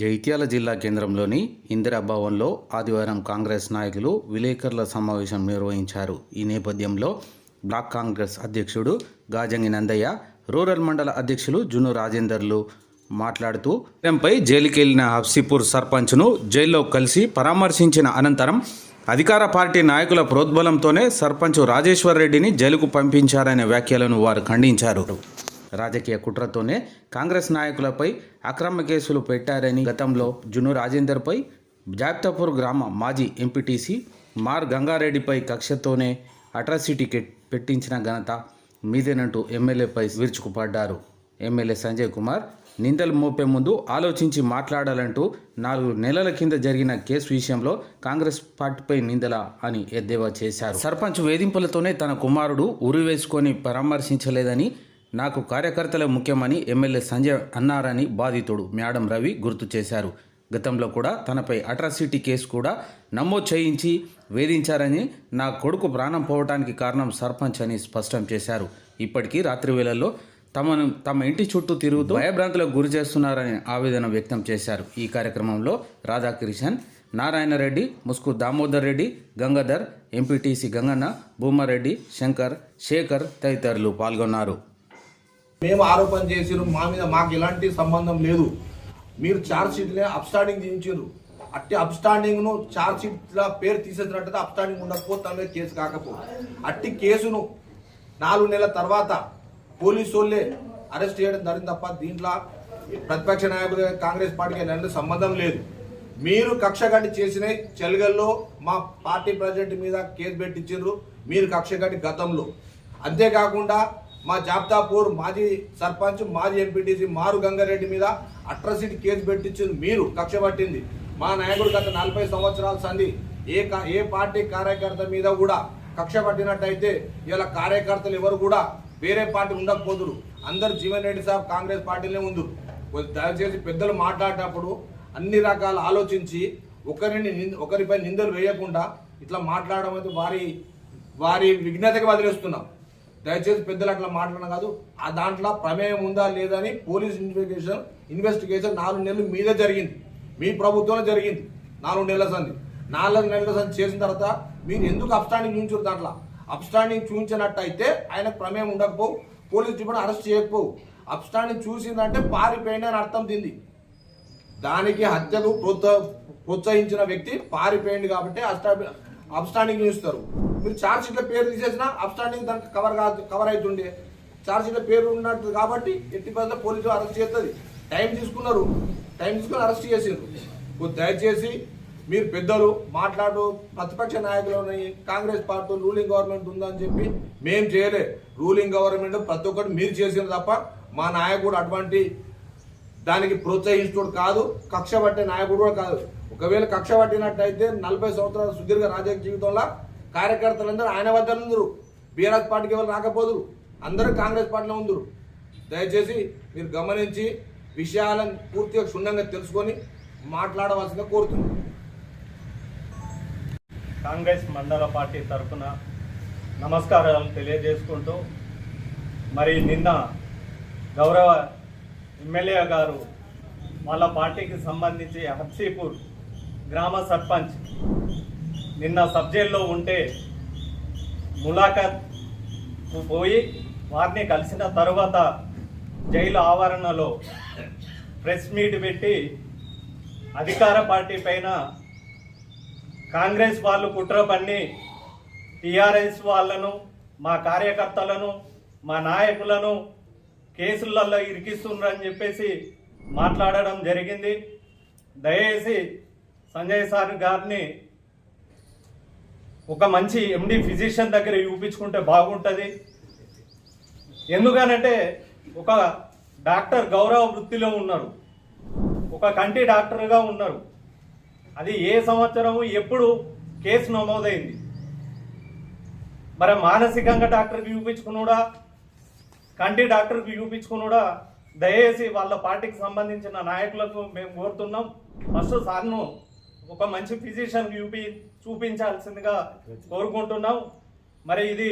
జైత్యాల జిల్లా కేంద్రంలోని ఇందిరా భవన్లో ఆదివారం కాంగ్రెస్ నాయకులు విలేకరుల సమావేశం నిర్వహించారు. ఈ నేపథ్యంలో బ్లాక్ కాంగ్రెస్ అధ్యక్షుడు గాజంగి నందయ్య రూరల్ మండల అధ్యక్షులు జును రాజేందర్లు మాట్లాడుతూ పై జైలుకెళ్ళిన హఫ్సీపూర్ సర్పంచ్ను జైల్లో కలిసి పరామర్శించిన అనంతరం అధికార పార్టీ నాయకుల ప్రోద్బలంతోనే సర్పంచ్ రాజేశ్వర్ రెడ్డిని జైలుకు పంపించారనే వ్యాఖ్యలను వారు ఖండించారు. రాజకీయ కుట్రతోనే కాంగ్రెస్ నాయకులపై అక్రమ కేసులు పెట్టారని గతంలో జును రాజేందర్పై జాప్తాపూర్ గ్రామ మాజీ ఎంపీటీసీ మార్ గంగారెడ్డిపై కక్షతోనే అట్రాసిటీ కెట్ పెట్టించిన ఘనత మీదేనంటూ ఎమ్మెల్యేపై విరుచుకుపడ్డారు. ఎమ్మెల్యే సంజయ్ కుమార్ నిందలు మోపే ముందు ఆలోచించి మాట్లాడాలంటూ నాలుగు నెలల కింద జరిగిన కేసు విషయంలో కాంగ్రెస్ పార్టీపై నిందల అని ఎద్దేవా చేశారు. సర్పంచ్ వేధింపులతోనే తన కుమారుడు ఉరి వేసుకొని పరామర్శించలేదని నాకు కార్యకర్తలే ముఖ్యమని ఎమ్మెల్యే సంజయ్ అన్నారని బాధితుడు మేడం రవి గుర్తు చేశారు. గతంలో కూడా తనపై అట్రాసిటీ కేసు కూడా నమోదు చేయించి వేధించారని నా కొడుకు ప్రాణం పోవటానికి కారణం సర్పంచ్ అని స్పష్టం చేశారు. ఇప్పటికీ రాత్రి వేళల్లో తమను తమ ఇంటి చుట్టూ తిరుగుతూ భయభ్రాంతులకు గురి చేస్తున్నారని ఆవేదన వ్యక్తం చేశారు. ఈ కార్యక్రమంలో రాధాకిషన్ నారాయణరెడ్డి ముస్కు దామోదర్ రెడ్డి గంగాధర్ ఎంపీటీసీ గంగన్న భూమారెడ్డి శంకర్ శేఖర్ తదితరులు పాల్గొన్నారు. మేము ఆరోపణ చేసిరు మా మీద మాకు ఎలాంటి సంబంధం లేదు. మీరు ఛార్జ్ షీట్లే అప్స్టాండింగ్ చేయించారు అట్టి అప్స్టాండింగ్ను ఛార్జ్ షీట్ పేరు తీసేసినట్టయితే అప్స్టాండింగ్ ఉండకపోతే తన మీద కేసు కాకపో అట్టి కేసును నాలుగు నెలల తర్వాత పోలీసు వాళ్ళే అరెస్ట్ చేయడం జరిగింది తప్ప దీంట్లో ప్రతిపక్ష నాయకులు కాంగ్రెస్ పార్టీకి ఎలాంటి సంబంధం లేదు. మీరు కక్ష కట్టి చేసిన చెలగల్లో మా పార్టీ ప్రెసిడెంట్ మీద కేసు పెట్టించారు మీరు కక్ష గతంలో. అంతేకాకుండా మా జాబ్తాపూర్ మాజీ సర్పంచ్ మాజీ ఎంపీటీసీ మారు గంగారెడ్డి మీద అట్రసిటీ కేసు పెట్టించింది మీరు కక్ష పట్టింది. మా నాయకుడు గత నలభై సంవత్సరాల సంధి ఏ ఏ పార్టీ కార్యకర్త మీద కూడా కక్ష పట్టినట్టయితే ఇలా కార్యకర్తలు ఎవరు కూడా వేరే పార్టీ ఉండకపోదురు. అందరు జీవన్ రెడ్డి సాబ్ కాంగ్రెస్ పార్టీనే ఉంది దయచేసి పెద్దలు మాట్లాడేటప్పుడు అన్ని రకాల ఆలోచించి ఒకరిని ఒకరిపై నిందలు వేయకుండా ఇట్లా మాట్లాడడం అయితే వారి వారి విఘ్నతకి వదిలేస్తున్నాం దయచేసి పెద్దలు అట్లా మాట్లాడడం కాదు. ఆ దాంట్లో ప్రమేయం ఉందా లేదా అని పోలీస్ ఇన్వెస్టిగేషన్ ఇన్వెస్టిగేషన్ నాలుగు నెలలు మీదే జరిగింది. మీ ప్రభుత్వంలో జరిగింది. నాలుగు నెలల సంది. నాలుగు నెలల సంది చేసిన తర్వాత మీరు ఎందుకు అప్స్టాండింగ్ చూపించారు దాంట్లో? అప్స్టాండింగ్ చూపించినట్టయితే ఆయనకు ప్రమేయం ఉండకపోవు. పోలీస్ డిపార్ట్మెంట్ అరెస్ట్ చేయకపోవు. అప్స్టాండింగ్ చూసిందంటే పారిపోయింది అని అర్థం తింది దానికి హత్యకు ప్రోత్సహించిన వ్యక్తి పారిపోయింది కాబట్టి అప్స్టాండింగ్ అబ్స్టాండింగ్ చూస్తారు మీరు ఛార్జ్ పేరు తీసేసినా అప్స్టాండింగ్ దానికి కవర్ కాదు కవర్ అవుతుండే ఛార్జ్ పేరు ఉన్నట్టు కాబట్టి ఎట్టి పద్ధతి పోలీసులు అరెస్ట్ చేస్తుంది. టైం తీసుకున్నారు. టైం తీసుకుని అరెస్ట్ చేసిండ్రు. దయచేసి మీరు పెద్దలు మాట్లాడు ప్రతిపక్ష నాయకులని కాంగ్రెస్ పార్టీ రూలింగ్ గవర్నమెంట్ ఉందని చెప్పి మేం చేయలే. రూలింగ్ గవర్నమెంట్ ప్రతి ఒక్కటి మీరు చేసిన తప్ప మా నాయకుడు అటువంటి దానికి ప్రోత్సహించుడు కాదు కక్ష పట్టే నాయకుడు కూడా కాదు. ఒకవేళ కక్ష పట్టినట్టయితే నలభై సంవత్సరాల సుదీర్ఘ రాజకీయ జీవితంలో కార్యకర్తలందరూ ఆయన వద్ద ఉందరు. బీఆర్ఎస్ పార్టీకి ఎవరు రాకపోదురు. అందరూ కాంగ్రెస్ పార్టీలో ఉందరు. దయచేసి మీరు గమనించి విషయాలను పూర్తిగా క్షుణ్ణంగా తెలుసుకొని మాట్లాడవలసిందిగా కోరుతున్నాను కాంగ్రెస్ మండల పార్టీ తరఫున నమస్కారాలు తెలియజేసుకుంటూ మరి నిన్న గౌరవ ఎమ్మెల్యే గారు వాళ్ళ పార్టీకి సంబంధించి హర్సీపూర్ గ్రామ సర్పంచ్ నిన్న సబ్ జైల్లో ఉంటే ములాఖత్ పోయి వారిని కలిసిన తర్వాత జైలు ఆవరణలో ప్రెస్ మీట్ పెట్టి అధికార పార్టీ పైన కాంగ్రెస్ వాళ్ళు కుట్ర పన్ని టీఆర్ఎస్ వాళ్ళను మా కార్యకర్తలను మా నాయకులను కేసులలో ఇరికిస్తున్నారని చెప్పేసి మాట్లాడడం జరిగింది. దయచేసి సంజయ్ సార్ గారిని ఒక మంచి ఎండి ఫిజిషియన్ దగ్గర చూపించుకుంటే బాగుంటుంది. ఎందుకనంటే ఒక డాక్టర్ గౌరవ వృత్తిలో ఉన్నారు. ఒక కంటి డాక్టర్గా ఉన్నారు. అది ఏ సంవత్సరము ఎప్పుడు కేసు నమోదైంది. మరి మానసికంగా డాక్టర్కి చూపించుకున్నాడా? కంటి డాక్టర్కి చూపించుకున్నాడా? దయచేసి వాళ్ళ పార్టీకి సంబంధించిన నాయకులకు మేము కోరుతున్నాం. ఫస్ట్ సార్ను ఒక మంచి ఫిజిషియన్ చూపి చూపించాల్సిందిగా కోరుకుంటున్నాం. మరి ఇది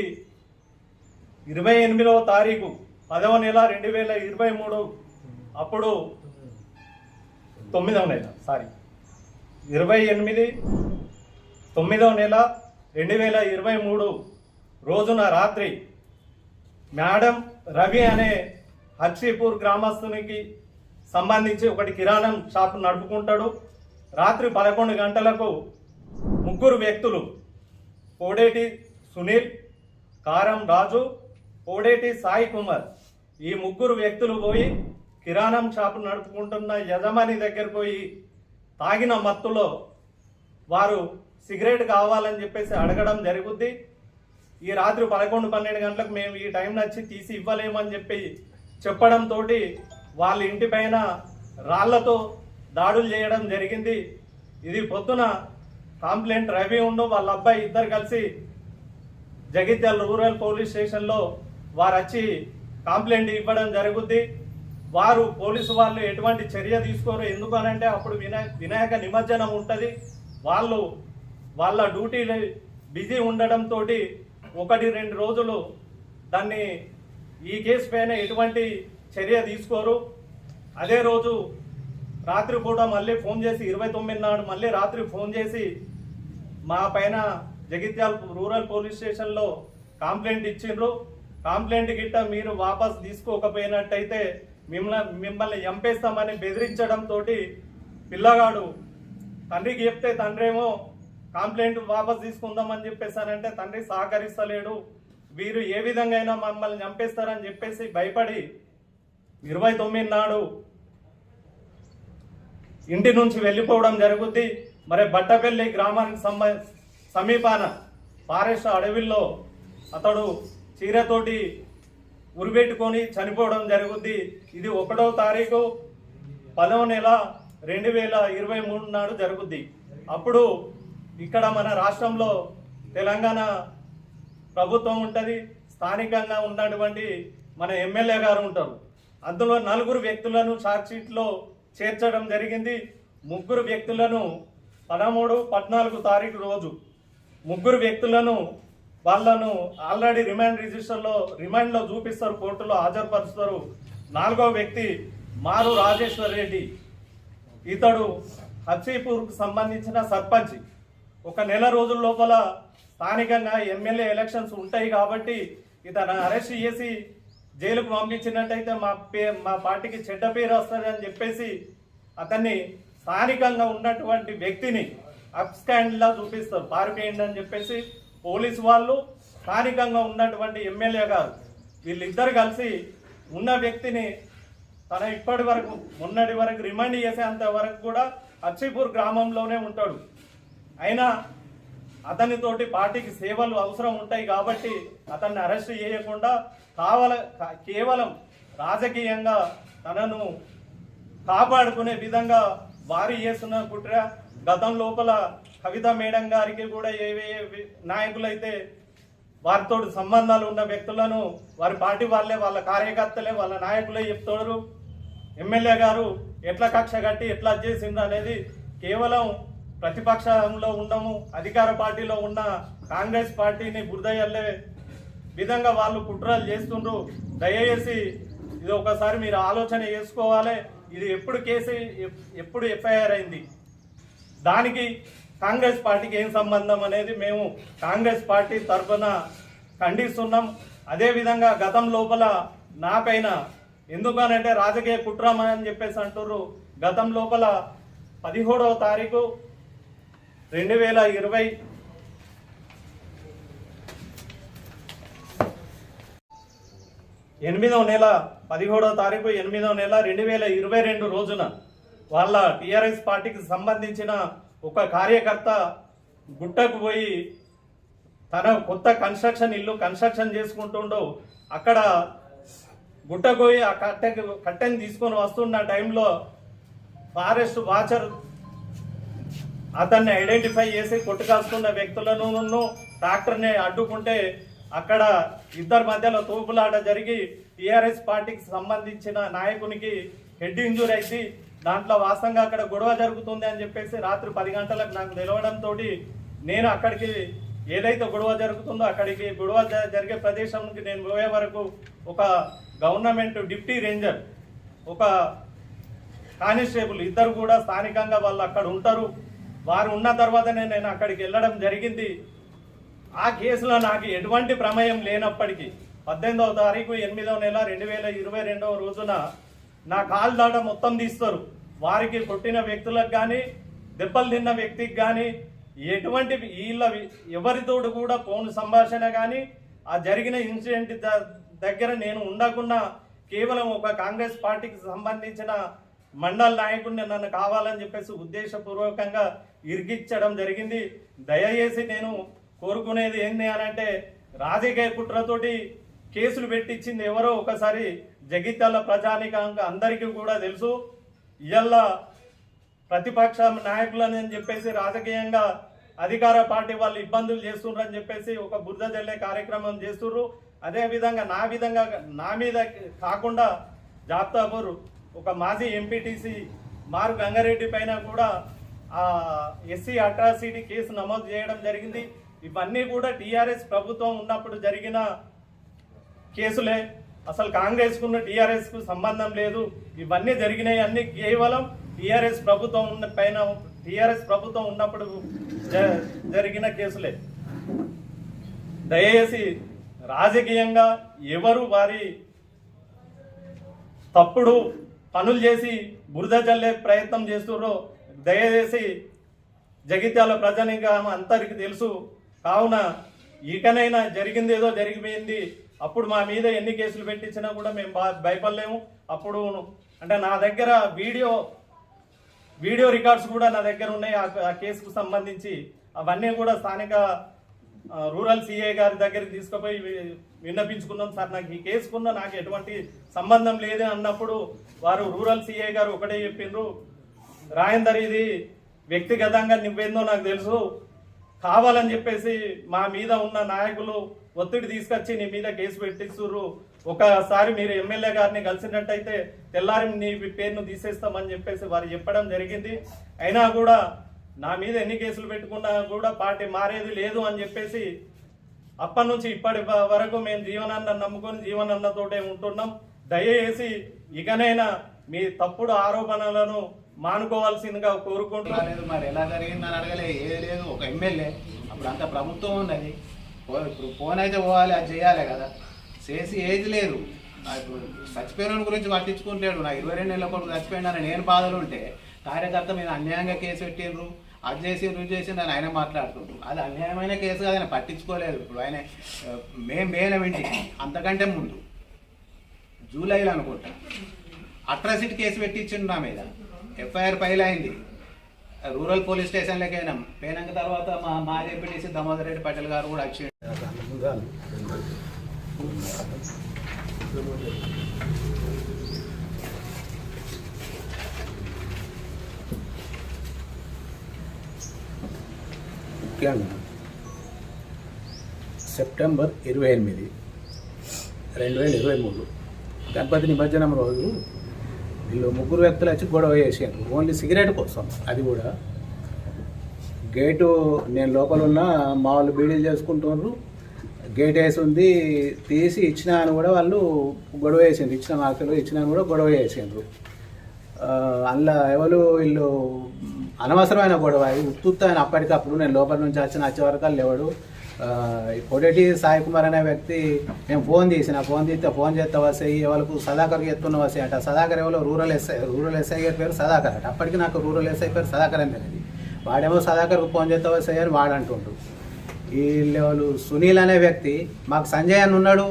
ఇరవై ఎనిమిదవ తారీఖు పదవ నెల రెండు వేల ఇరవై మూడు. అప్పుడు తొమ్మిదవ నెల సారీ ఇరవై ఎనిమిది తొమ్మిదవ నెల రెండు వేల ఇరవై మూడు రోజున రాత్రి మేడం రవి అనే హర్షీపూర్ గ్రామస్తునికి సంబంధించి ఒకటి కిరాణం షాప్ నడుపుకుంటాడు. రాత్రి పదకొండు గంటలకు ముగ్గురు వ్యక్తులు కోడేటి సునీల్ కారం రాజు కోడేటి సాయి కుమార్ ఈ ముగ్గురు వ్యక్తులు పోయి కిరాణం షాపు నడుపుకుంటున్న యజమాని దగ్గర పోయి తాగిన మత్తులో వారు సిగరెట్ కావాలని చెప్పేసి అడగడం జరుగుద్ది. ఈ రాత్రి పదకొండు పన్నెండు గంటలకు మేము ఈ టైం నచ్చి తీసి ఇవ్వలేమని చెప్పి చెప్పడంతో వాళ్ళ ఇంటిపైన రాళ్ళతో దాడులు చేయడం జరిగింది. ఇది పొద్దున కాంప్లైంట్ రవి ఉండు వాళ్ళ అబ్బాయి ఇద్దరు కలిసి జగిత్యాల రూరల్ పోలీస్ స్టేషన్లో వారు వచ్చి కంప్లైంట్ ఇవ్వడం జరుగుద్ది. వారు పోలీసు వాళ్ళు ఎటువంటి చర్య తీసుకోరు. ఎందుకు అనంటే అప్పుడు వినాయక వినాయక నిమజ్జనం ఉంటుంది. వాళ్ళు వాళ్ళ డ్యూటీలు బిజీ ఉండడంతో ఒకటి రెండు రోజులు దాన్ని ఈ కేసు పైన ఎటువంటి చర్య తీసుకోరు. అదే రోజు రాత్రి కూడా మళ్ళీ ఫోన్ చేసి ఇరవై తొమ్మిది నాడు మళ్ళీ రాత్రి ఫోన్ చేసి మా పైన జగిత్యాల రూరల్ పోలీస్ స్టేషన్లో కంప్లైంట్ ఇచ్చిండ్రు. కంప్లైంట్ గిట్ట మీరు వాపస్ తీసుకోకపోయినట్టయితే మిమ్మల్ని మిమ్మల్ని చంపేస్తామని బెదిరించడంతో పిల్లగాడు తండ్రికి చెప్తే తండ్రేమో కంప్లైంట్ వాపస్ తీసుకుందామని చెప్పేసానంటే తండ్రి సహకరిస్తలేడు. వీరు ఏ విధంగా అయినా మమ్మల్ని చంపేస్తారని చెప్పేసి భయపడి ఇరవై తొమ్మిది నాడు ఇంటి నుంచి వెళ్ళిపోవడం జరుగుద్ది. మరి బట్టపల్లి గ్రామానికి సంబ సమీపాన ఫారెస్ట్ అడవిల్లో అతడు చీరతోటి ఉరిపెట్టుకొని చనిపోవడం జరుగుద్ది. ఇది ఒకటో తారీఖు పదవ నెల రెండు వేల ఇరవై మూడు నాడు జరుగుద్ది. అప్పుడు ఇక్కడ మన రాష్ట్రంలో తెలంగాణ ప్రభుత్వం ఉంటుంది. స్థానికంగా ఉన్నటువంటి మన ఎమ్మెల్యే గారు ఉంటారు. అందులో నలుగురు వ్యక్తులను షార్ట్షీట్లో చేర్చడం జరిగింది. ముగ్గురు వ్యక్తులను పదమూడు పద్నాలుగు తారీఖు రోజు ముగ్గురు వ్యక్తులను వాళ్ళను ఆల్రెడీ రిమాండ్ రిజిస్టర్లో రిమాండ్లో చూపిస్తారు కోర్టులో హాజరుపరుస్తారు. నాలుగో వ్యక్తి మారు రాజేశ్వర్ రెడ్డి. ఇతడు హచ్చీపూర్కు సంబంధించిన సర్పంచ్. ఒక నెల రోజుల లోపల స్థానికంగా ఎమ్మెల్యే ఎలక్షన్స్ ఉంటాయి కాబట్టి ఇతను అరెస్ట్ చేసి జైలుకు పంపించినట్టయితే మా పే మా పార్టీకి చెడ్డ పేరు వస్తుందని చెప్పేసి అతన్ని స్థానికంగా ఉన్నటువంటి వ్యక్తిని అప్స్కాండ్లా చూపిస్తారు. పారిపోయింది అని చెప్పేసి పోలీసు వాళ్ళు స్థానికంగా ఉన్నటువంటి ఎమ్మెల్యే గారు వీళ్ళిద్దరు కలిసి ఉన్న వ్యక్తిని తన ఇప్పటి వరకు మొన్నటి వరకు రిమైండ్ చేసేంత వరకు కూడా అచ్చిపూర్ గ్రామంలోనే ఉంటాడు. అయినా అతనితోటి పార్టీకి సేవలు అవసరం ఉంటాయి కాబట్టి అతన్ని అరెస్ట్ చేయకుండా కావల కేవలం రాజకీయంగా తనను కాపాడుకునే విధంగా వారు చేస్తున్న కుట్ర. గతం లోపల కవిత మేడం గారికి కూడా ఏవే నాయకులైతే వారితో సంబంధాలు ఉన్న వ్యక్తులను వారి పార్టీ వాళ్ళే వాళ్ళ కార్యకర్తలే వాళ్ళ నాయకులే చెప్తారు ఎమ్మెల్యే గారు ఎట్లా కక్ష కట్టి ఎట్లా చేసింది అనేది కేవలం ప్రతిపక్షంలో ఉండము అధికార పార్టీలో ఉన్న కాంగ్రెస్ పార్టీని బురదయ్యల్లే విధంగా వాళ్ళు కుట్రలు చేస్తుండ్రు. దయచేసి ఇది ఒకసారి మీరు ఆలోచన చేసుకోవాలి. ఇది ఎప్పుడు కేసు ఎప్- ఎప్పుడు ఎఫ్ఐఆర్ అయింది? దానికి కాంగ్రెస్ పార్టీకి ఏం సంబంధం అనేది మేము కాంగ్రెస్ పార్టీ తరఫున ఖండిస్తున్నాం. అదేవిధంగా గతం లోపల నాపైన ఎందుకనంటే రాజకీయ కుట్రమని చెప్పేసి అంటున్నారు గతం లోపల పదిహేడవ తారీఖు రెండు వేల ఇరవై ఎనిమిదవ నెల పదిహేడవ తారీఖు ఎనిమిదవ నెల రెండు వేల ఇరవై రెండు రోజున వాళ్ళ టీఆర్ఎస్ పార్టీకి సంబంధించిన ఒక కార్యకర్త గుట్టకు పోయి తన కొత్త కన్స్ట్రక్షన్ ఇల్లు కన్స్ట్రక్షన్ చేసుకుంటుండో అక్కడ గుట్టకు పోయి ఆ కట్టె కట్టెని తీసుకొని వస్తున్న టైంలో ఫారెస్ట్ వాచర్ అతన్ని ఐడెంటిఫై చేసి కొట్టుకాస్తున్న వ్యక్తులను ట్రాక్టర్ని అడ్డుకుంటే అక్కడ ఇద్దరి మధ్యలో తూపులాట జరిగి టీఆర్ఎస్ పార్టీకి సంబంధించిన నాయకునికి హెడ్ ఇంజూరీ అయితే దాంట్లో వాస్తవంగా అక్కడ గొడవ జరుగుతుంది అని చెప్పేసి రాత్రి పది గంటలకు నాకు తెలవడంతో నేను అక్కడికి ఏదైతే గొడవ జరుగుతుందో అక్కడికి గొడవ జరిగే ప్రదేశానికి నేను పోయే వరకు ఒక గవర్నమెంట్ డిప్టీ రేంజర్ ఒక కానిస్టేబుల్ ఇద్దరు కూడా స్థానికంగా వాళ్ళు అక్కడ ఉంటారు. వారు ఉన్న తర్వాతనే నేను అక్కడికి వెళ్ళడం జరిగింది. ఆ కేసులో నాకు ఎటువంటి ప్రమేయం లేనప్పటికీ పద్దెనిమిదవ తారీఖు ఎనిమిదవ నెల రెండు వేల ఇరవై రెండవ రోజున నా కాలు దాట మొత్తం తీస్తారు. వారికి కొట్టిన వ్యక్తులకు కానీ దెబ్బలు తిన్న వ్యక్తికి కానీ ఎటువంటి వీళ్ళ ఎవరితోడు కూడా ఫోన్ సంభాషణ కానీ ఆ జరిగిన ఇన్సిడెంట్ ద- దగ్గర నేను ఉండకుండా కేవలం ఒక కాంగ్రెస్ పార్టీకి సంబంధించిన మండల నాయకుడిని నన్ను కావాలని చెప్పేసి ఉద్దేశపూర్వకంగా ఇరికిచ్చడం జరిగింది. దయచేసి నేను కోరుకునేది ఏంది అని అంటే రాజకీయ కుట్రతోటి కేసులు పెట్టించింది ఎవరో ఒకసారి జగిత్యాల ప్రజానికాంగ అందరికీ కూడా తెలుసు. ఇవాళ ప్రతిపక్ష నాయకులని అని చెప్పేసి రాజకీయంగా అధికార పార్టీ వాళ్ళు ఇబ్బందులు చేస్తుండ్రని చెప్పేసి ఒక బురద జల్లే కార్యక్రమం చేస్తుర్రు అదేవిధంగా నా విధంగా నా మీద కాకుండా జాబ్తాపూర్ ఒక మాజీ ఎంపీటీసీ మారు గంగారెడ్డి పైన కూడా ఎస్సీ అట్రాసిటీ కేసు నమోదు చేయడం జరిగింది. ఇవన్నీ కూడా టీఆర్ఎస్ ప్రభుత్వం ఉన్నప్పుడు జరిగిన కేసులే. అసలు కాంగ్రెస్ టీఆర్ఎస్కు టీఆర్ఎస్కు సంబంధం లేదు. ఇవన్నీ జరిగినాయి అన్ని కేవలం టీఆర్ఎస్ ప్రభుత్వం ఉన్న పైన టీఆర్ఎస్ ప్రభుత్వం ఉన్నప్పుడు జ- జరిగిన కేసులే. దయచేసి రాజకీయంగా ఎవరు వారి తప్పుడు పనులు చేసి బురద చల్లే ప్రయత్నం చేస్తున్నారో దయచేసి జగిత్యాల ఇంకా అందరికీ తెలుసు. కావున ఇకనైనా జరిగింది ఏదో జరిగిపోయింది అప్పుడు మా మీద ఎన్ని కేసులు పెట్టించినా కూడా మేము భయపడలేము. అప్పుడు అంటే నా దగ్గర వీడియో వీడియో రికార్డ్స్ కూడా నా దగ్గర ఉన్నాయి. ఆ- కేసుకు సంబంధించి అవన్నీ కూడా స్థానిక రూరల్ సిఐ గారి దగ్గరికి తీసుకుపోయి విన్నపించుకున్నాం. సార్ నాకు ఈ కేసుకున్న నాకు ఎటువంటి సంబంధం లేదు అన్నప్పుడు వారు రూరల్ సిఐ గారు ఒకటే చెప్పిండ్రు రాయందర్ ఇది వ్యక్తిగతంగా నువ్వేందో నాకు తెలుసు. కావాలని చెప్పేసి మా మీద ఉన్న నాయకులు ఒత్తిడి తీసుకొచ్చి నీ మీద కేసు పెట్టిస్తుర్రు. ఒకసారి మీరు ఎమ్మెల్యే గారిని కలిసినట్టయితే తెల్లారి నీ పేరును తీసేస్తామని చెప్పేసి వారు చెప్పడం జరిగింది. అయినా కూడా నా మీద ఎన్ని కేసులు పెట్టుకున్నా కూడా పార్టీ మారేది లేదు అని చెప్పేసి అప్పటి నుంచి ఇప్పటి వరకు మేము జీవనాన్న నమ్ముకొని జీవనాన్నతోటే ఉంటున్నాం. దయచేసి ఇకనైనా మీ తప్పుడు ఆరోపణలను మానుకోవాల్సిందిగా కోరుకుంటున్నాం లేదు మరి ఎలా జరిగిందని అడగలే ఏది లేదు ఒక ఎమ్మెల్యే అప్పుడు అంత ప్రభుత్వం ఉన్నది. ఇప్పుడు ఫోన్ అయితే పోవాలి అది చేయాలి కదా. చేసి ఏది లేదు. ఇప్పుడు చచ్చిపోయిన గురించి పట్టించుకుంటాడు నా ఇరవై రెండు నెలల కొడుకు చచ్చిపోయినా నేను బాధలు ఉంటే కార్యకర్త మీద అన్యాయంగా కేసు పెట్టిండ్రు. అది చేసి రుజు చేసిండు అని ఆయన మాట్లాడుతుండ్రు. అది అన్యాయమైన కేసు కాదు ఆయన పట్టించుకోలేదు. ఇప్పుడు ఆయన మే మేల ఇంటికి అంతకంటే ముందు జూలైలో అనుకుంటా అట్రాసిటీ కేసు పెట్టించిండు నా మీద. ఎఫ్ఐఆర్ ఫైల్ అయింది. రూరల్ పోలీస్ స్టేషన్లోకి అయినాం పోయినాక తర్వాత మా మా డిప్యూటీసీ దామోదర్ రెడ్డి పటేల్ గారు కూడా వచ్చి ముఖ్యంగా సెప్టెంబర్ ఇరవై ఎనిమిది రెండు వేల ఇరవై మూడు. గణపతి నిమజ్జనం రోజు వీళ్ళు ముగ్గురు వ్యక్తులు వచ్చి గొడవ చేసారు ఓన్లీ సిగరెట్ కోసం. అది కూడా. గేటు నేను లోపల ఉన్న మా వాళ్ళు బీడీలు చేసుకుంటున్నారు. గేట్ వేసి ఉంది తీసి ఇచ్చినా అని కూడా వాళ్ళు గొడవ వేసిండ్రు ఇచ్చిన మార్కులు ఇచ్చినా అని కూడా గొడవ చేసిండ్రు. అందులో ఎవరు వీళ్ళు అనవసరమైన గొడవ. ఇది ఉత్తుత్త ఆయన అప్పటికప్పుడు నేను లోపల నుంచి వచ్చిన వచ్చే వరకు వాళ్ళు ఎవడు ఈ పొడేటి సాయి కుమార్ అనే వ్యక్తి నేను ఫోన్ తీసిన ఫోన్ తీస్తే ఫోన్ చేస్తే వస్తాయి ఎవరికి సదాకర్కి ఎత్తున్న వస్తాయి అంట. సదాకర్ ఎవరో రూరల్ ఎస్ఐ రూరల్ ఎస్ఐ గారి పేరు సదాకర్ అంట. అప్పటికి నాకు రూరల్ ఎస్ఐ పేరు సదాకర్ అని తెలియదు. వాడేమో సదాకర్కు ఫోన్ చేస్తే వస్తాయి అని వాడంటుండు. వీళ్ళు ఎవరు సునీల్ అనే వ్యక్తి మాకు సంజయ్ అని ఉన్నాడు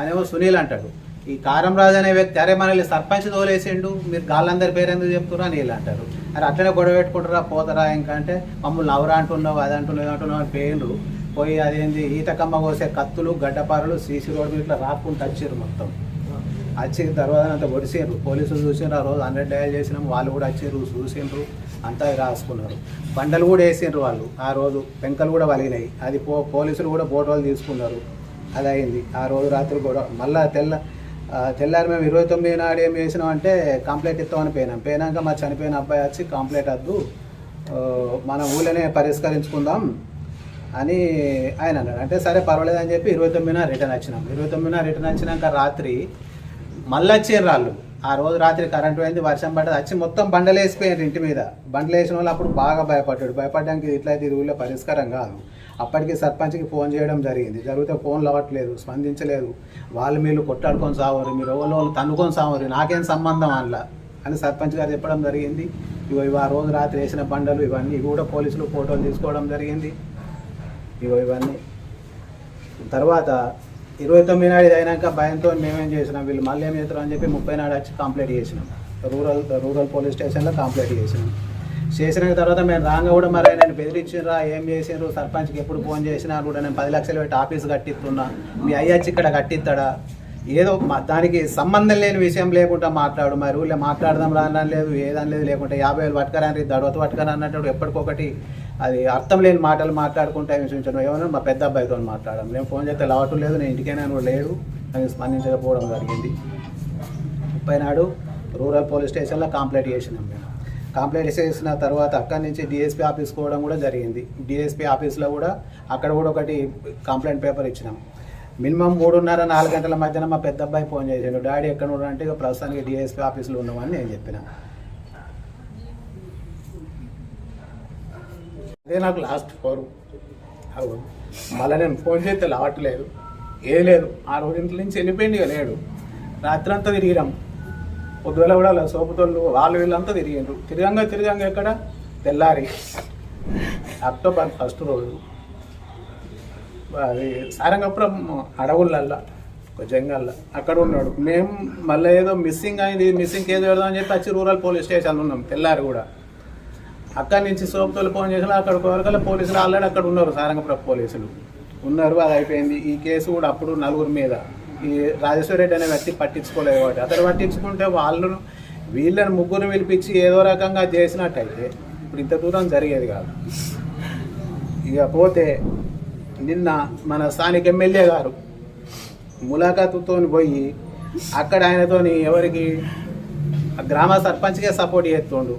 అనేమో సునీల్ అంటాడు. ఈ కారంరాజు అనే వ్యక్తి అరే మనల్ని సర్పంచ్ తోలేసిండు మీరు గాళ్ళందరి పేరు ఎందుకు చెప్తున్నా అని వీళ్ళు అంటారు. అరే అట్లనే గొడవ పెట్టుకుంటారా పోతారా ఇంకా అంటే మమ్మల్ని నవరా అంటున్నావు అది అంటున్నావు అంటున్నావు అని పేరు పోయి అదేంది ఈతకమ్మ కోసే కత్తులు గడ్డపారలు సీసీ రోడ్డు ఇట్లా రాకుండా వచ్చారు మొత్తం. వచ్చిన తర్వాత అంతా ఒడిసారు. పోలీసులు చూసిండ్రు ఆ రోజు హండ్రెడ్ డయల్ చేసినాం వాళ్ళు కూడా వచ్చారు చూసిండ్రు అంతా రాసుకున్నారు. బండలు కూడా వేసిండ్రు వాళ్ళు ఆ రోజు పెంకలు కూడా వలిగినాయి అది పో పోలీసులు కూడా ఫోటోలు తీసుకున్నారు. అది అయింది. ఆ రోజు రాత్రి కూడా మళ్ళా తెల్ల తెల్లారి మేము ఇరవై తొమ్మిది నాడు ఏం చేసినాం అంటే కంప్లైంట్ ఇస్తామని పోయినాం. పోయినాక మా చనిపోయిన అబ్బాయి వచ్చి కంప్లైంట్ వద్దు. మన ఊళ్ళోనే పరిష్కరించుకుందాం. అని ఆయన అన్నాడు. అంటే సరే పర్వాలేదు అని చెప్పి ఇరవై తొమ్మిదిన రిటర్న్ వచ్చినాం. ఇరవై తొమ్మిదిన రిటర్న్ వచ్చినాక రాత్రి మళ్ళీ వచ్చారు వాళ్ళు. ఆ రోజు రాత్రి కరెంట్ పోయింది వర్షం పడ్డది వచ్చి మొత్తం బండలు వేసిపోయారు ఇంటి మీద. బండలు వేసిన వాళ్ళు అప్పుడు బాగా భయపడ్డాడు. భయపడడానికి ఇట్లయితే ఇది ఊళ్ళో పరిష్కారం కాదు. అప్పటికి సర్పంచ్కి ఫోన్ చేయడం జరిగింది. జరిగితే ఫోన్లు అవ్వట్లేదు స్పందించలేదు. వాళ్ళు మీరు కొట్టాడుకొని సావరు మీరు ఎవరు వాళ్ళు తన్నుకొని సావరు నాకేం సంబంధం అందులో అని సర్పంచ్ గారు చెప్పడం జరిగింది. ఇగో ఇవి ఆ రోజు రాత్రి వేసిన బండలు ఇవన్నీ కూడా పోలీసులు ఫోటోలు తీసుకోవడం జరిగింది. ఇవన్నీ. తర్వాత ఇరవై తొమ్మిది నాడు అయినాక భయంతో మేమేం చేసినాం వీళ్ళు మళ్ళీ ఏం చేస్తారు అని చెప్పి ముప్పై నాడు వచ్చి కంప్లైంట్ చేసినాం. రూరల్ రూరల్ పోలీస్ స్టేషన్లో కంప్లైంట్ చేసినాం. చేసిన తర్వాత మేము రాంగ కూడా మరి నేను బెదిరించినరా ఏం చేసినారు సర్పంచ్కి ఎప్పుడు ఫోన్ చేసినా కూడా నేను పది లక్షలు పెట్టి ఆఫీస్ కట్టిస్తున్నా మీ అయ్యచ్చి ఇక్కడ కట్టిస్తాడా? ఏదో మా- దానికి సంబంధం లేని విషయం లేకుండా మాట్లాడు మరి ఊళ్ళో మాట్లాడదాం రానని లేదు ఏదని లేదు లేకుంటే యాభై వేలు పట్టుకరాని దడవత పట్టుకరా అన్నట్టు ఎప్పటికొకటి అది అర్థం లేని మాటలు మాట్లాడుకుంటే వినిపించడం ఏమన్నా మా పెద్ద అబ్బాయితో మాట్లాడడం. నేను ఫోన్ చేస్తే లవటం లేదు నేను ఇంటికైనా కూడా లేడు. నాకు స్పందించకపోవడం జరిగింది. ముప్పై నాడు రూరల్ పోలీస్ స్టేషన్లో కంప్లైంట్ చేసినాం మేము. కంప్లైంట్ చేసిన తర్వాత అక్కడి నుంచి డిఎస్పీ ఆఫీస్ పోవడం కూడా జరిగింది. డిఎస్పీ ఆఫీస్లో కూడా అక్కడ కూడా ఒకటి కంప్లైంట్ పేపర్ ఇచ్చినాం. మినిమం మూడున్నర నాలుగు గంటల మధ్యన మా పెద్ద అబ్బాయి ఫోన్ చేసాడు. డాడీ ఎక్కడ ఉన్నాడు అంటే ఇక ప్రస్తుతానికి డిఎస్పీ ఆఫీస్లో ఉన్నామని నేను చెప్పిన. అదే నాకు లాస్ట్ ఫోర్ అవును. మళ్ళీ నేను ఫోన్ చేస్తే లావట్లేదు ఏ లేదు. ఆ రోజు ఇంట్లో నుంచి వెళ్ళిపోయింది లేడు. రాత్రంతా తిరిగినాం. పొద్దువేళ కూడా అలా సోపుతోళ్ళు వాళ్ళు వీళ్ళంతా తిరిగిండ్రు. తిరగంగా తిరగంగా ఎక్కడ? తెల్లారి. అక్టోబర్ ఫస్ట్ రోజు. అది సారంగపురం అడవులల్లా ఒక జంగల్లో. అక్కడ ఉన్నాడు. మేము మళ్ళీ ఏదో మిస్సింగ్ అయింది మిస్సింగ్ కేసు పెడదాం అని చెప్పి వచ్చి రూరల్ పోలీస్ స్టేషన్ ఉన్నాం. తెల్లారి కూడా. అక్కడి నుంచి సోపుతోలు ఫోన్ చేసిన అక్కడ వరకల్లా పోలీసులు ఆల్రెడీ అక్కడ ఉన్నారు సారంగపురం పోలీసులు. ఉన్నారు అది అయిపోయింది. ఈ కేసు కూడా అప్పుడు నలుగురు మీద. ఈ రాజేశ్వర రెడ్డి అనే వ్యక్తి పట్టించుకోలేదు కాబట్టి. అతను పట్టించుకుంటే వాళ్ళను వీళ్ళని ముగ్గురు పిలిపించి ఏదో రకంగా చేసినట్టయితే ఇప్పుడు ఇంత దూరం జరిగేది కాదు. ఇక పోతే నిన్న మన స్థానిక ఎమ్మెల్యే గారు ములాఖాతుతో పోయి అక్కడ ఆయనతోని ఎవరికి గ్రామ సర్పంచ్కే సపోర్ట్ చేస్తుండు.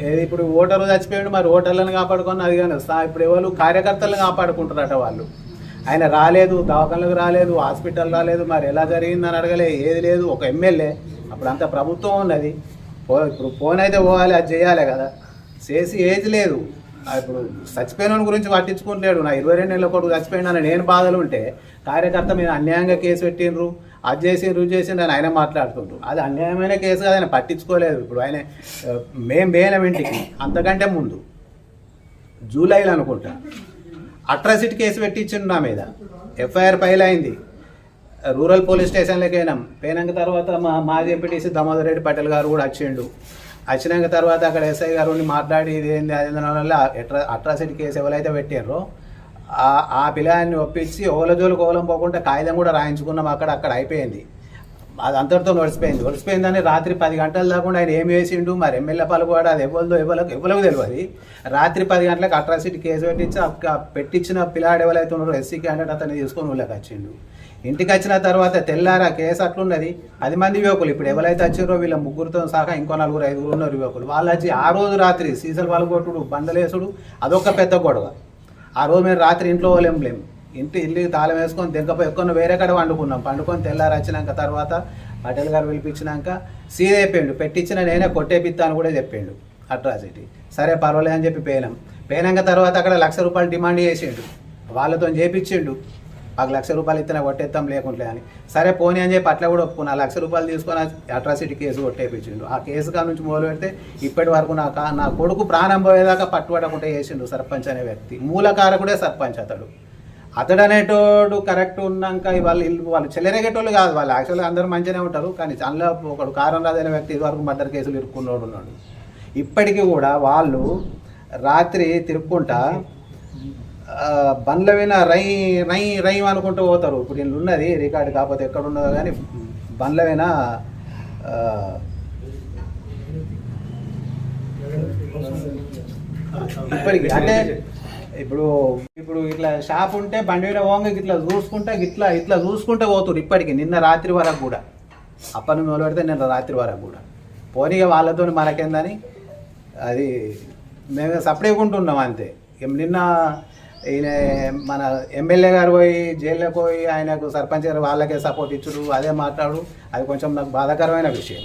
ఏది ఇప్పుడు ఓటరు చచ్చిపోయాడు మరి ఓటర్లను కాపాడుకొని అది కానీ సా- ఇప్పుడు ఎవరు కార్యకర్తలను కాపాడుకుంటారట వాళ్ళు. ఆయన రాలేదు దవాఖానలకు రాలేదు హాస్పిటల్ రాలేదు మరి ఎలా జరిగిందని అడగలే ఏది లేదు. ఒక ఎమ్మెల్యే అప్పుడు అంత ప్రభుత్వం ఉన్నది. పో ఇప్పుడు ఫోన్ అయితే పోవాలి అది చేయాలి కదా. చేసి ఏది లేదు. ఇప్పుడు చచ్చిపోయిన గురించి పట్టించుకుంటలేడు. నా ఇరవై రెండు నెలల కొడుకు చచ్చిపోయినా నేను బాధలు ఉంటే కార్యకర్త మీద అన్యాయంగా కేసు పెట్టిండ్రు. అది చేసి రుజు చేసిండ్రు అని ఆయన మాట్లాడుతుండ్రు. అది అన్యాయమైన కేసు కాదు ఆయన పట్టించుకోలేదు. ఇప్పుడు ఆయన ఆ, మేం ఇంటికి. అంతకంటే ముందు జూలైలో అనుకుంటా అట్రాసిటీ కేసు పెట్టించిండు నా మీద. ఎఫ్ఐఆర్ ఫైల్ అయింది. రూరల్ పోలీస్ స్టేషన్లోకి పోయినాం పోయినాక తర్వాత మా మాజీ ఎంపీటీసీ దామోదర్ రెడ్డి పటేల్ గారు కూడా వచ్చిండు. వచ్చినాక తర్వాత అక్కడ ఎస్ఐ గారు మాట్లాడి ఇది ఏంది అది వల్ల అట్రా అట్రాసిటీ కేసు ఎవరైతే పెట్టారో ఆ పిల్లాన్ని ఒప్పించి ఓలజోలు కోలం పోకుండా కాగితం కూడా రాయించుకున్నాం అక్కడ అక్కడ అయిపోయింది. అది అంతటితో నడిచిపోయింది నడిచిపోయిందని రాత్రి పది గంటల దాకా ఆయన ఏం వేసిండు మరి ఎమ్మెల్యే పాల్గొడు అది ఎవరిదో ఎవరికి ఎవరికి తెలియదు. రాత్రి పది గంటలకు అట్రాసిటీ కేసు పెట్టించి పెట్టించిన పిల్లాడు ఎవరైతే ఉన్నారో ఎస్సీ క్యాండిడేట్ అతన్ని తీసుకొని ఊళ్ళకి వచ్చిండు. ఇంటికి వచ్చిన తర్వాత తెల్లారా కేసు అట్లున్నది. పది మంది యువకులు ఇప్పుడు ఎవరైతే వచ్చారో వీళ్ళ ముగ్గురుతో సహా ఇంకో నలుగురు ఐదుగురు ఉన్నారు యువకులు. వాళ్ళు వచ్చి ఆ రోజు రాత్రి సీసలు పలగొట్టుడు బండలేసుడు అదొక పెద్ద గొడవ. ఆ రోజు మేము రాత్రి ఇంట్లో పోలేం లేము ఇంటి ఇల్లు తాళం వేసుకొని దింకపోయి ఎక్కువ వేరే కడ వండుకున్నాం. పండుకొని తెల్లారి వచ్చినాక తర్వాత పటేల్ గారు పిలిపించినాక సీదే అయిపోయిండు. పెట్టించిన నేనే కొట్టేపిత్తా అని కూడా చెప్పిండు అట్రాసిటీ. సరే పర్వాలేదు అని చెప్పి పోయినాం పోయినాక తర్వాత అక్కడ లక్ష రూపాయలు డిమాండ్ చేసిండు. వాళ్ళతో చేపించిండు. మాకు లక్ష రూపాయలు ఇస్తే కొట్టేస్తాం లేకుంటే అని. సరే పోనీ అని చెప్పి అట్లా కూడా ఒప్పుకున్నా. లక్ష రూపాయలు తీసుకొని అట్రాసిటీ కేసు కొట్టేపించిండు. ఆ కేసు కాడ నుంచి మొదలు పెడితే ఇప్పటి వరకు నా నా కొడుకు ప్రాణం పోయేదాకా పట్టుబడకుండా చేసిండు సర్పంచ్ అనే వ్యక్తి. మూలకారకుడే సర్పంచ్ అతడు. అతడు అనేటోడు కరెక్ట్ ఉన్నాక వాళ్ళు ఇల్లు వాళ్ళు చెల్లెరేగేటోళ్ళు కాదు వాళ్ళు. యాక్చువల్గా అందరూ మంచిగానే ఉంటారు. కానీ చాలా ఒకడు కారం రాదైన వ్యక్తి ఇదివరకు మర్డర్ కేసులు ఇరుక్కున్నోడు ఉన్నాడు. ఇప్పటికీ కూడా వాళ్ళు రాత్రి తిరుక్కుంటా బండ్ల విన రై రై రై అనుకుంటూ పోతారు. ఇప్పుడు వీళ్ళు ఉన్నది రికార్డు కాకపోతే ఎక్కడ ఉన్నదో కానీ బండ్ల విన ఇప్పటికి అంటే ఇప్పుడు ఇప్పుడు ఇట్లా షాప్ ఉంటే బండి మీద పోంగ ఇట్లా చూసుకుంటే ఇట్లా ఇట్లా చూసుకుంటే పోతురు ఇప్పటికి నిన్న రాత్రి వరకు కూడా. అప్పటి నుంచి మొదలు పెడితే నిన్న రాత్రి వరకు కూడా. పోనీగా వాళ్ళతో మనకేందని అది మేము సపరేట్ ఉంటున్నాం అంతే. ఇక నిన్న ఈయన మన ఎమ్మెల్యే గారు పోయి జైల్లోకి పోయి ఆయనకు సర్పంచ్ గారు వాళ్ళకే సపోర్ట్ ఇచ్చుడు అదే మాట్లాడు. అది కొంచెం నాకు బాధాకరమైన విషయం.